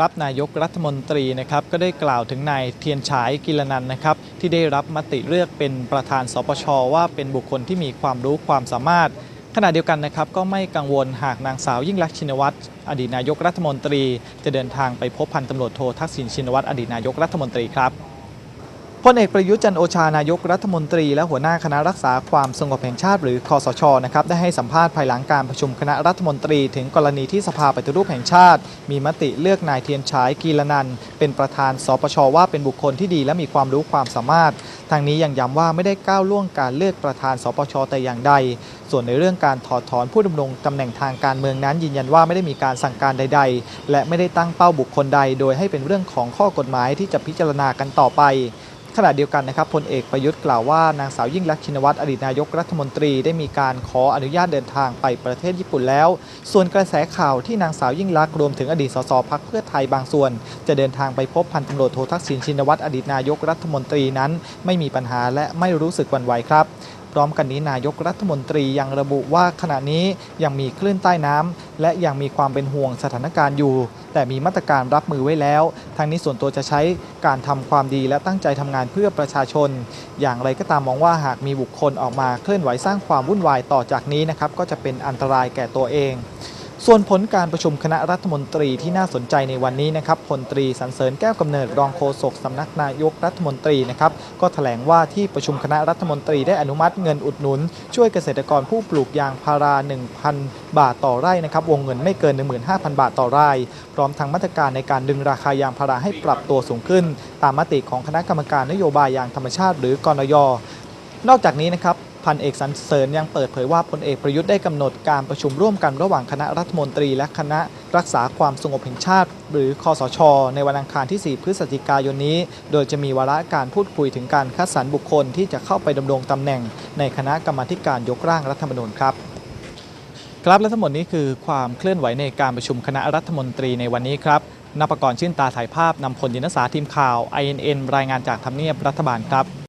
ครับนายกรัฐมนตรีนะครับก็ได้กล่าวถึงนายเทียนฉายกิลนันนะครับที่ได้รับมติเลือกเป็นประธานสปชว่าเป็นบุคคลที่มีความรู้ความสามารถ ขณะเดียวกันนะครับก็ไม่กังวลหากนางสาวยิ่งลักษณ์ชินวัตรอดีตนายกรัฐมนตรี จะเดินทางไปพบพันตำรวจโททักษิณชินวัตรอดีตนายกรัฐมนตรีครับ พลเอกประยุทธ์จันโอชานายกรัฐมนตรี และหัวหน้าคณะรักษาความสงบแห่งชาติหรือคอสชนะครับได้ให้สัมภาษณ์ภายหลังการประชุมคณะรัฐมนตรีถึงกรณีที่สภาปฏิรูปแห่งชาติ มีมติเลือกนายเทียนฉายกีรนันเป็นประธานสปชว่าเป็นบุคคลที่ดีและมีความรู้ความสามารถ ทางนี้ยังย้ำว่าไม่ได้ก้าวล่วงการเลือกประธานสปชแต่อย่างใด ส่วนในเรื่องการถอดถอนผู้ดำรงตำแหน่งทางการเมืองนั้นยืนยันว่าไม่ได้มีการสั่งการใด ๆ และไม่ได้ตั้งเป้าบุคคลใด โดยให้เป็นเรื่องของข้อกฎหมายที่จะพิจารณากันต่อไป ขณะเดียวกันนะครับพลเอกประยุทธ์กล่าวว่านางสาวยิ่งลักษณ์ชินวัตรอดีตนายกรัฐมนตรีได้มีการขออนุญาตเดินทางไปประเทศญี่ปุ่นแล้ว ส่วนกระแสข่าวที่นางสาวยิ่งลักษณ์รวมถึงอดีตสสพักเพื่อไทยบางส่วน จะเดินทางไปพบพันตำรวจโททักษิณชินวัตรอดีตนายกรัฐมนตรีนั้น ไม่มีปัญหาและไม่รู้สึกหวั่นไหวครับ พร้อมกันนี้นายกรัฐมนตรียังระบุว่าขณะนี้ยังมีคลื่นใต้น้ำและยังมีความเป็นห่วงสถานการณ์อยู่ แต่มีมาตรการรับมือไว้แล้วทางนี้ส่วนตัวจะใช้การทำความดีและตั้งใจทำงานเพื่อประชาชน อย่างไรก็ตามมองว่าหากมีบุคคลออกมาเคลื่อนไหวสร้างความวุ่นวายต่อจากนี้นะครับก็จะเป็นอันตรายแก่ตัวเอง ส่วนผลการประชุมคณะรัฐมนตรีที่น่าสนใจในวันนี้นะครับพลตรีสันเสริญแก้วกำเนิดรองโฆษกสำนักนายกรัฐมนตรีนะครับก็แถลงว่าที่ประชุมคณะรัฐมนตรีได้อนุมัติเงินอุดหนุน ช่วยเกษตรกรผู้ปลูกยางพารา 1,000 บาทต่อไร่นะครับวงเงินไม่เกิน 15,000 บาทต่อไร่ พร้อมทั้งมาตรการในการดึงราคายางพาราให้ปรับตัวสูงขึ้น ตามมติของคณะกรรมการนโยบายยางธรรมชาติ หรือกนยนอกจากนี้นะครับ พันเอกสันเสริญยังเปิดเผยว่าพลเอกประยุทธ์ได้กำหนดการประชุมร่วมกันระหว่างคณะรัฐมนตรีและคณะรักษาความสงบแห่งชาติ หรือคอสช ในวันอังคารที่ 4 พฤศจิกายนนี้ โดยจะมีวาระการพูดคุยถึงการคัดสรรบุคคลที่จะเข้าไปดำรงตำแหน่ง ในคณะกรรมาการยกร่างรัฐธรรมนูญครับครับและทั้งหมดนี้คือความเคลื่อนไหวในการประชุมคณะรัฐมนตรีในวันนี้ครับนภกรชื่นตาถ่ายภาพนำพลยินสาทีมข่าว INN รายงานจากทำเนียบรัฐบาลครับ